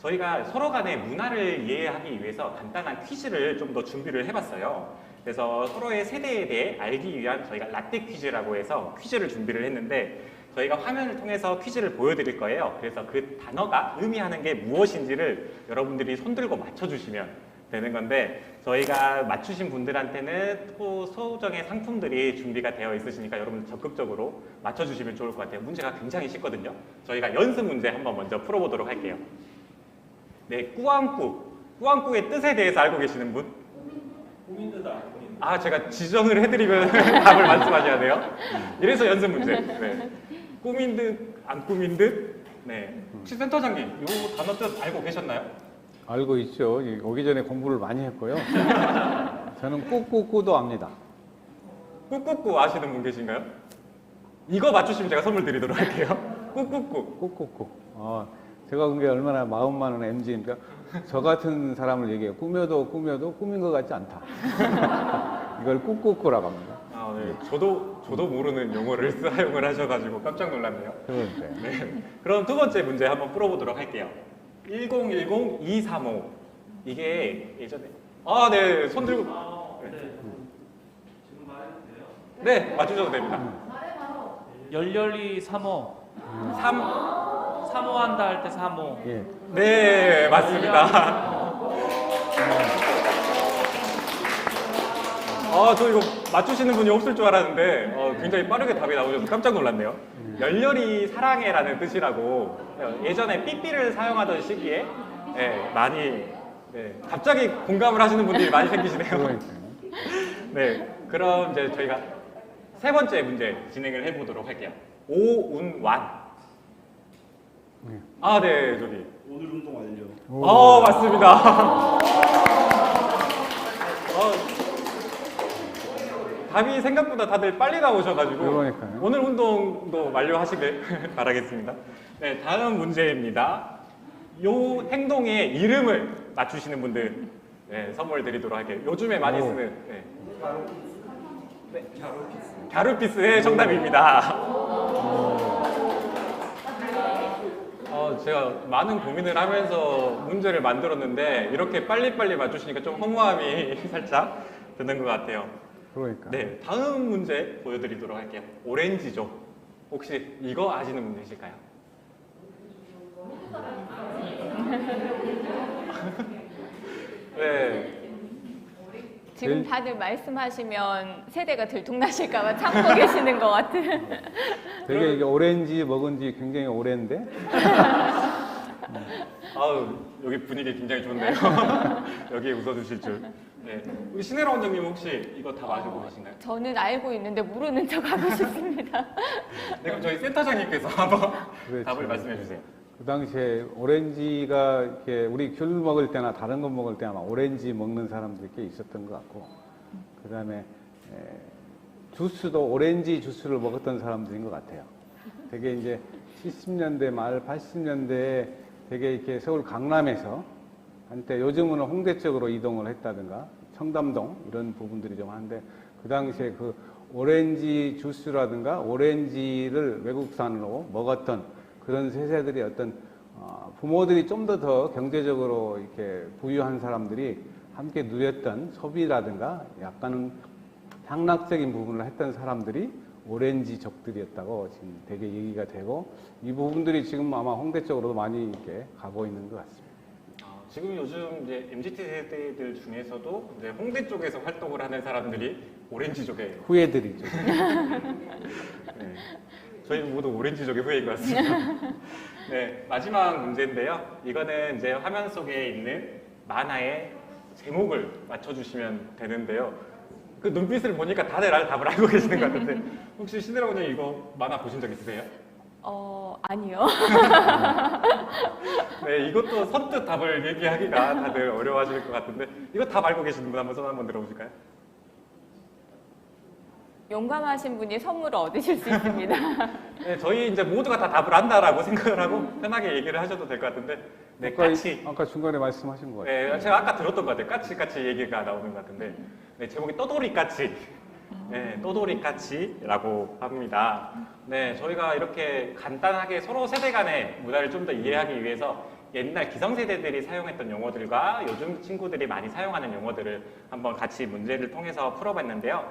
저희가 서로 간의 문화를 이해하기 위해서 간단한 퀴즈를 좀 더 준비를 해봤어요. 그래서 서로의 세대에 대해 알기 위한 저희가 라떼 퀴즈라고 해서 퀴즈를 준비를 했는데 저희가 화면을 통해서 퀴즈를 보여드릴 거예요. 그래서 그 단어가 의미하는 게 무엇인지를 여러분들이 손들고 맞춰주시면 되는 건데 저희가 맞추신 분들한테는 또 소정의 상품들이 준비가 되어 있으시니까 여러분들 적극적으로 맞춰주시면 좋을 것 같아요. 문제가 굉장히 쉽거든요. 저희가 연습 문제 한번 먼저 풀어보도록 할게요. 네, 꾸안꾸. 꾸안꾸의 뜻에 대해서 알고 계시는 분? 고민드다. 고민. 아, 제가 지정을 해드리면 답을 말씀하셔야 돼요. 이래서 연습 문제. 네. 꾸민 듯, 안 꾸민 듯. 네. 혹시 센터장님, 이 단어 뜻 알고 계셨나요? 알고 있죠. 이- 오기 전에 공부를 많이 했고요. 저는 꾹꾹꾹도 압니다. 꾹꾹꾹 아시는 분 계신가요? 이거 맞추시면 제가 선물 드리도록 할게요. 꾹꾹꾹. 꾹꾹꾹. 어, 제가 그게 얼마나 마음 많은 MG입니까? 저 같은 사람을 얘기해요. 꾸며도 꾸며도 꾸민 것 같지 않다. 이걸 꾹꾹꾹라고 합니다. 아, 네. 저도 저도 모르는 용어를 사용을 하셔가지고 깜짝 놀랐네요. 네. 그럼 두 번째 문제 한번 풀어보도록 할게요. 1010-235 이게 예전에 아, 네. 손 들고 아, 네. 지금 말해도 돼요? 네, 맞추셔도 됩니다. 열렬히 3호. 3 사모한다 할때 3호. 예. 네, 맞습니다. 아, 저 이거 맞추시는 분이 없을 줄 알았는데 어, 굉장히 빠르게 답이 나오셔서 깜짝 놀랐네요. 열렬히 사랑해라는 뜻이라고 어, 예전에 삐삐를 사용하던 시기에 예, 많이 네, 갑자기 공감을 하시는 분들이 많이 생기시네요. 네, 그럼 이제 저희가 세 번째 문제 진행을 해보도록 할게요. 오운완. 네. 아, 네, 저기. 오늘 운동 완료. 오. 어, 맞습니다. 어, 답이 생각보다 다들 빨리 나오셔가지고 그러니까요. 오늘 운동도 완료하시길 바라겠습니다. 네, 다음 문제입니다. 요 행동의 이름을 맞추시는 분들 네, 선물 드리도록 할게요. 요즘에 많이 오. 쓰는 네. 네. 갸루피스의 정답입니다. 어, 제가 많은 고민을 하면서 문제를 만들었는데 이렇게 빨리빨리 맞추시니까 좀 허무함이 살짝 드는 것 같아요. 그러니까. 네, 다음 문제 보여드리도록 할게요. 오렌지족. 혹시 이거 아시는 분 계실까요? 네, 지금 제일- 다들 말씀하시면 세대가 들통나실까봐 참고 계시는 것 같은. 되게 이게 오렌지 먹은 지 굉장히 오랜데. 아우 여기 분위기 굉장히 좋네요. 여기에 웃어주실 줄. 네, 우리 신혜라 원장님 혹시 이거 다 아시고 계신가요? 저는 알고 있는데 모르는 척 하고 싶습니다. 네, 그럼 저희 센터장님께서 한번 그렇죠. 답을 말씀해 주세요. 그 당시에 오렌지가 이렇게 우리 귤 먹을 때나 다른 거 먹을 때 아마 오렌지 먹는 사람들이 꽤 있었던 것 같고 그 다음에 에, 주스도 오렌지 주스를 먹었던 사람들인 것 같아요. 되게 이제 70년대 말 80년대에 되게 이렇게 서울 강남에서 한때 요즘은 홍대 쪽으로 이동을 했다든가 청담동 이런 부분들이 좀 한데 그 당시에 그 오렌지 주스라든가 오렌지를 외국산으로 먹었던 그런 세세들이 어떤 어, 부모들이 좀 더 더 경제적으로 이렇게 부유한 사람들이 함께 누렸던 소비라든가 약간은 향락적인 부분을 했던 사람들이 오렌지족들이었다고 지금 되게 얘기가 되고 이 부분들이 지금 아마 홍대 쪽으로도 많이 이렇게 가고 있는 것 같습니다. 아, 지금 요즘 이제 MZ 세대들 중에서도 이제 홍대 쪽에서 활동을 하는 사람들이 오렌지족에 후예들이죠. 네. 저희 모두 오렌지족의 후예인 것 같습니다. 네, 마지막 문제인데요. 이거는 이제 화면 속에 있는 만화의 제목을 맞춰주시면 되는데요. 그 눈빛을 보니까 다들 알- 답을 알고 계시는 것 같은데 혹시 신혜라 원장님 이거 만화 보신 적 있으세요? 어, 아니요. 네, 이것도 선뜻 답을 얘기하기가 다들 어려워하실 것 같은데 이거 답 알고 계시는 분 한번 손 한번 들어보실까요? 용감하신 분이 선물을 얻으실 수 있습니다. 네, 저희 이제 모두가 다 답을 안다라고 생각을 하고 편하게 얘기를 하셔도 될 것 같은데 네, 아까, 까치 아까 중간에 말씀하신 거 같아요. 네, 제가 아까 들었던 것 같아요. 까치 까치 얘기가 나오는 것 같은데 네, 제목이 떠돌이 까치 네, 떠돌이 까치라고 합니다. 네, 저희가 이렇게 간단하게 서로 세대 간의 문화를 좀 더 이해하기 위해서 옛날 기성세대들이 사용했던 용어들과 요즘 친구들이 많이 사용하는 용어들을 한번 같이 문제를 통해서 풀어봤는데요.